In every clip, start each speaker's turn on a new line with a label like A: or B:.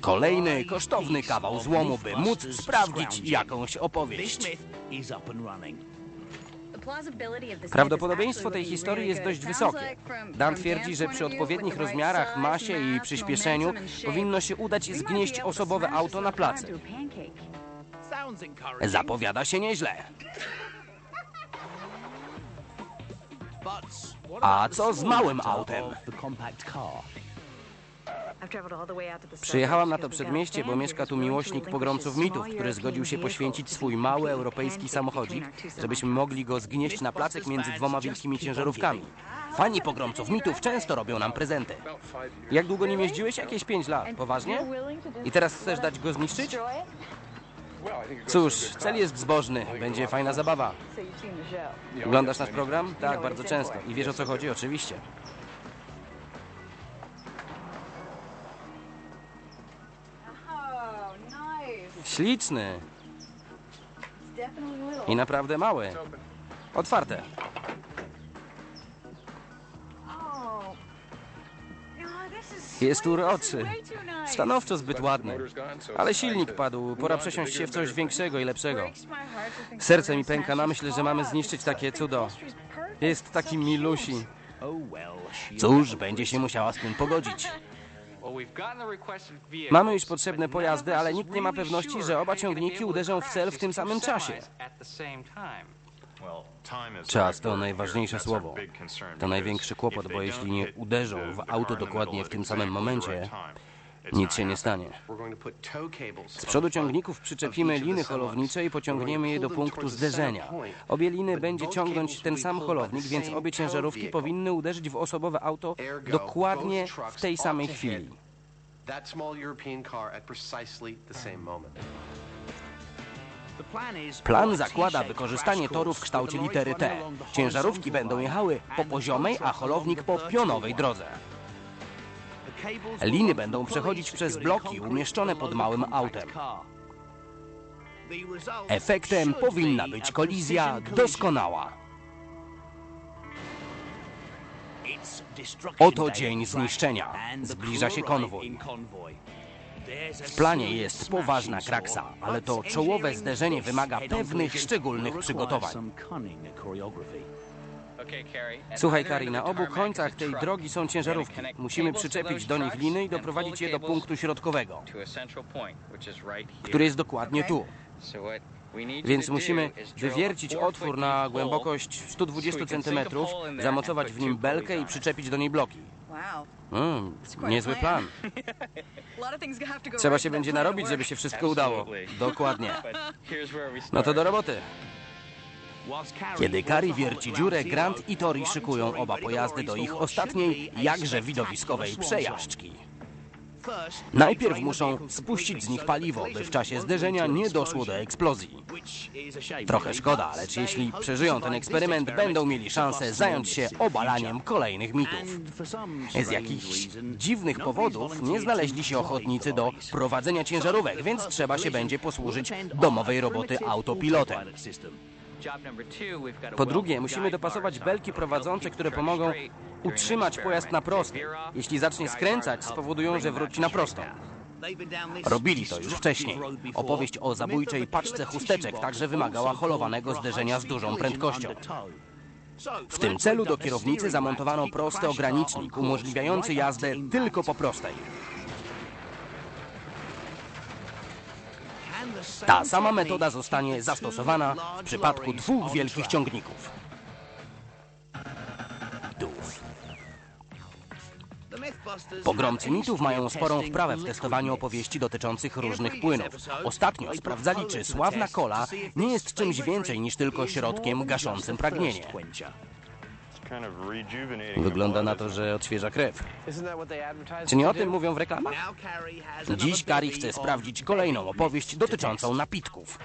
A: Kolejny kosztowny kawał złomu, by móc sprawdzić jakąś opowieść.
B: Prawdopodobieństwo tej historii jest dość wysokie. Dan twierdzi, że przy odpowiednich rozmiarach, masie i przyspieszeniu powinno się udać zgnieść osobowe auto na placu.
A: Zapowiada się nieźle. A co z małym autem?
B: Przyjechałam na to przedmieście, bo mieszka tu miłośnik pogromców mitów, który zgodził się poświęcić swój mały europejski samochodzik, żebyśmy mogli go zgnieść na placek między dwoma wielkimi ciężarówkami.
A: Fani pogromców mitów często robią nam prezenty.
B: Jak długo nim jeździłeś? Jakieś pięć lat. Poważnie? I teraz chcesz dać go zniszczyć? Cóż, cel jest zbożny. Będzie fajna zabawa. Oglądasz nasz program? Tak, bardzo często. I wiesz o co chodzi? Oczywiście. Śliczny. I naprawdę mały. Otwarte. Jest uroczy. Stanowczo zbyt ładny. Ale silnik padł. Pora przesiąść się w coś większego i lepszego. Serce mi pęka na myśl, że mamy zniszczyć takie cudo. Jest taki milusi.
A: Cóż, będzie się musiała z tym pogodzić.
B: Mamy już potrzebne pojazdy, ale nikt nie ma pewności, że oba ciągniki uderzą w cel w tym samym czasie.
A: Czas to najważniejsze słowo. To największy kłopot, bo jeśli nie uderzą w auto dokładnie w tym samym momencie, nic się nie stanie.
B: Z przodu ciągników przyczepimy liny holownicze i pociągniemy je do punktu zderzenia. Obie liny będzie ciągnąć ten sam holownik, więc obie ciężarówki powinny uderzyć w osobowe auto dokładnie w tej samej chwili.
C: That small European car at precisely the same moment.
A: Plan zakłada wykorzystanie toru w kształcie litery T. Ciężarówki będą jechały po poziomej, a holownik po pionowej drodze. Liny będą przechodzić przez bloki umieszczone pod małym autem. Efektem powinna być kolizja doskonała. Oto dzień zniszczenia. Zbliża się konwój. W planie jest poważna kraksa, ale to czołowe zderzenie wymaga pewnych szczególnych przygotowań.
B: Słuchaj, Kari, na obu końcach tej drogi są ciężarówki. Musimy przyczepić do nich liny i doprowadzić je do punktu środkowego, który jest dokładnie tu. Więc musimy wywiercić otwór na głębokość 120 cm, zamocować w nim belkę i przyczepić do niej bloki. Mm, niezły plan. Trzeba się będzie narobić, żeby się wszystko udało. Dokładnie. No to do roboty.
A: Kiedy Kari wierci dziurę, Grant i Tori szykują oba pojazdy do ich ostatniej, jakże widowiskowej przejażdżki. Najpierw muszą spuścić z nich paliwo, by w czasie zderzenia nie doszło do eksplozji. Trochę szkoda, lecz jeśli przeżyją ten eksperyment, będą mieli szansę zająć się obalaniem kolejnych mitów. Z jakichś dziwnych powodów nie znaleźli się ochotnicy do prowadzenia ciężarówek, więc trzeba się będzie posłużyć domowej roboty autopilotem.
B: Po drugie, musimy dopasować belki prowadzące, które pomogą utrzymać pojazd na prostym. Jeśli zacznie skręcać, spowodują, że wróci na prostą.
A: Robili to już wcześniej. Opowieść o zabójczej paczce chusteczek także wymagała holowanego zderzenia z dużą prędkością. W tym celu do kierownicy zamontowano prosty ogranicznik umożliwiający jazdę tylko po prostej. Ta sama metoda zostanie zastosowana w przypadku dwóch wielkich ciągników. Pogromcy mitów mają sporą wprawę w testowaniu opowieści dotyczących różnych płynów. Ostatnio sprawdzali, czy sławna kola nie jest czymś więcej niż tylko środkiem gaszącym pragnienie.
B: Wygląda na to, że odświeża krew. Czy nie o tym mówią w reklamach?
A: Dziś Kari chce sprawdzić kolejną opowieść dotyczącą napitków.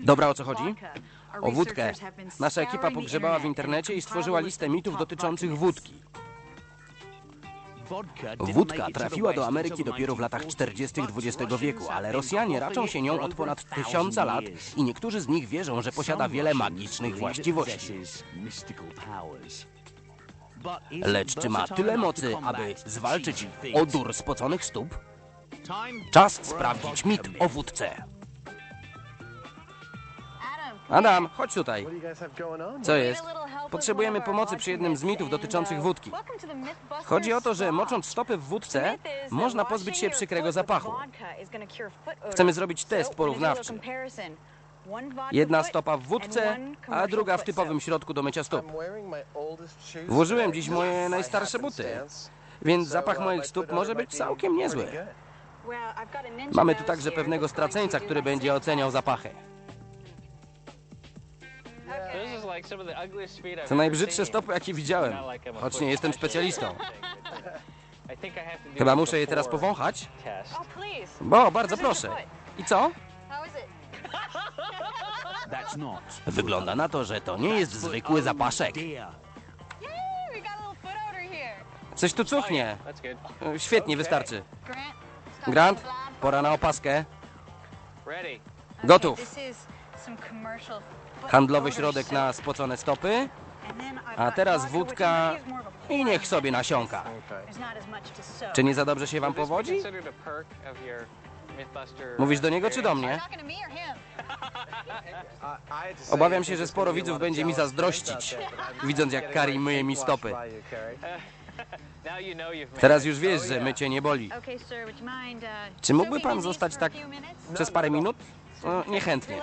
B: Dobra, o co chodzi? O wódkę. Nasza ekipa pogrzebała w internecie i stworzyła listę mitów dotyczących wódki.
A: Wódka trafiła do Ameryki dopiero w latach 40. XX wieku, ale Rosjanie raczą się nią od ponad tysiąca lat i niektórzy z nich wierzą, że posiada wiele magicznych właściwości.
B: Lecz czy ma tyle mocy, aby zwalczyć odór spoconych stóp? Czas sprawdzić mit o wódce. Adam, chodź tutaj. Co jest? Potrzebujemy pomocy przy jednym z mitów dotyczących wódki. Chodzi o to, że mocząc stopy w wódce, można pozbyć się przykrego zapachu. Chcemy zrobić test porównawczy. Jedna stopa w wódce, a druga w typowym środku do mycia stóp. Włożyłem dziś moje najstarsze buty, więc zapach moich stóp może być całkiem niezły. Mamy tu także pewnego straceńca, który będzie oceniał zapachy. To najbrzydsze stopy, jakie widziałem, choć nie jestem specjalistą. Chyba muszę je teraz powąchać? Bo, bardzo proszę. I co? Wygląda na to, że to nie jest zwykły zapaszek. Coś tu cuchnie. E, Świetnie, wystarczy. Grant, pora na opaskę. Gotów. Handlowy środek na spocone stopy.
D: A teraz wódka
B: I niech sobie nasiąka. Czy nie za dobrze się wam powodzi? Mówisz do niego czy do mnie? Obawiam się, że sporo widzów będzie mi zazdrościć, widząc jak Kari
C: my
B: myje mi stopy. Teraz już wiesz, że mycie nie boli.
D: Czy mógłby pan zostać tak
B: Przez parę minut? O, niechętnie.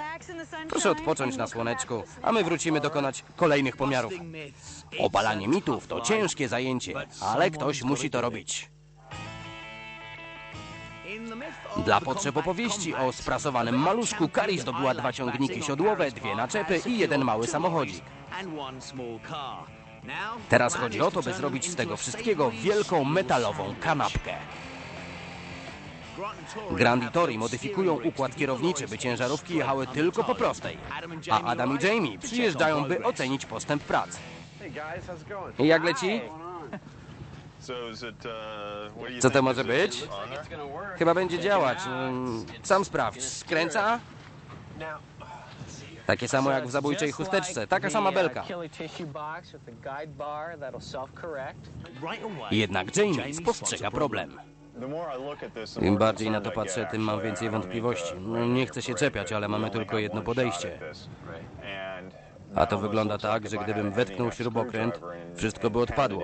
B: Proszę odpocząć na słoneczku, a my wrócimy dokonać kolejnych pomiarów. Obalanie mitów to ciężkie zajęcie, ale ktoś musi to robić. Dla potrzeb opowieści o sprasowanym maluszku Kari zdobyła dwa ciągniki siodłowe, dwie naczepy i jeden mały samochodzik. Teraz chodzi o to, by zrobić z tego wszystkiego wielką metalową kanapkę. Grand i Tori modyfikują układ kierowniczy, by ciężarówki jechały tylko po prostej. A Adam i Jamie przyjeżdżają, by ocenić postęp prac. Jak leci? Co to może być? Chyba będzie działać. Sam sprawdź. Skręca? Takie samo jak w zabójczej chusteczce. Taka sama belka. Jednak Jamie spostrzega problem.
E: Im bardziej na to patrzę, tym mam więcej wątpliwości. Nie chcę się czepiać, ale mamy tylko jedno podejście.
B: A to wygląda tak, że gdybym wetknął śrubokręt, wszystko by odpadło.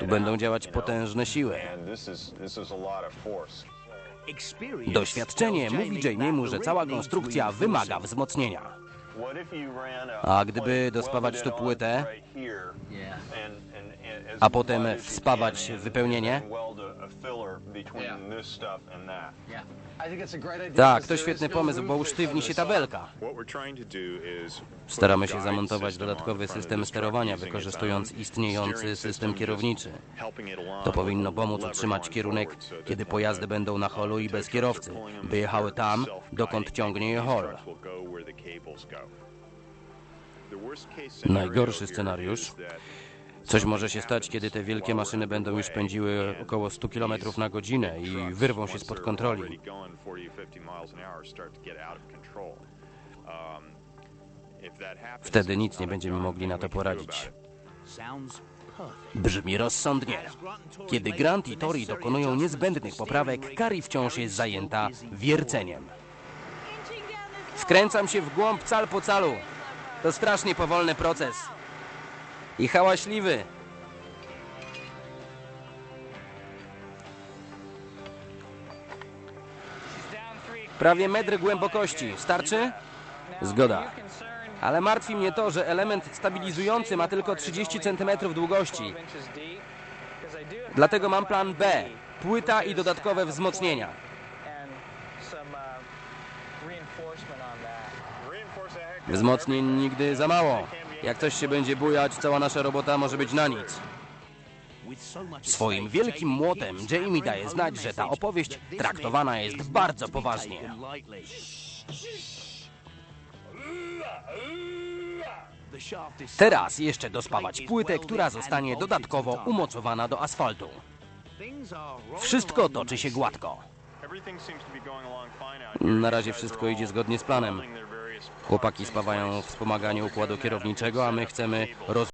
B: Tu będą działać potężne siły. Doświadczenie mówi Jamiemu, że cała konstrukcja wymaga wzmocnienia.
E: A gdyby dospawać tu płytę,
B: a potem wspawać wypełnienie? Tak, to świetny pomysł, bo usztywni się tabelka. Staramy się zamontować dodatkowy system sterowania, wykorzystując istniejący system kierowniczy. To powinno pomóc utrzymać kierunek, kiedy pojazdy będą na holu i bez kierowcy, by jechały tam, dokąd ciągnie je hol.
E: Najgorszy scenariusz.
B: Coś może się stać, kiedy te wielkie maszyny będą już pędziły około 100 km na godzinę i wyrwą się spod kontroli. Wtedy nic nie będziemy mogli na to poradzić. Brzmi rozsądnie. Kiedy Grant i Tori dokonują niezbędnych poprawek, Kari wciąż jest zajęta wierceniem. Wkręcam się w głąb cal po calu. To strasznie powolny proces. I hałaśliwy. Prawie metr głębokości. Starczy? Zgoda. Ale martwi mnie to, że element stabilizujący ma tylko 30 cm długości. Dlatego mam plan B. Płyta i dodatkowe wzmocnienia. Wzmocnień nigdy za mało. Jak coś się będzie bujać, cała nasza robota może być na nic. Swoim wielkim młotem Jamie daje znać, że ta opowieść traktowana jest bardzo poważnie. Teraz jeszcze dospawać płytę, która zostanie dodatkowo umocowana do asfaltu. Wszystko toczy się gładko.
E: Na razie wszystko idzie zgodnie z planem. Chłopaki spawają wspomaganie układu kierowniczego, a my chcemy roz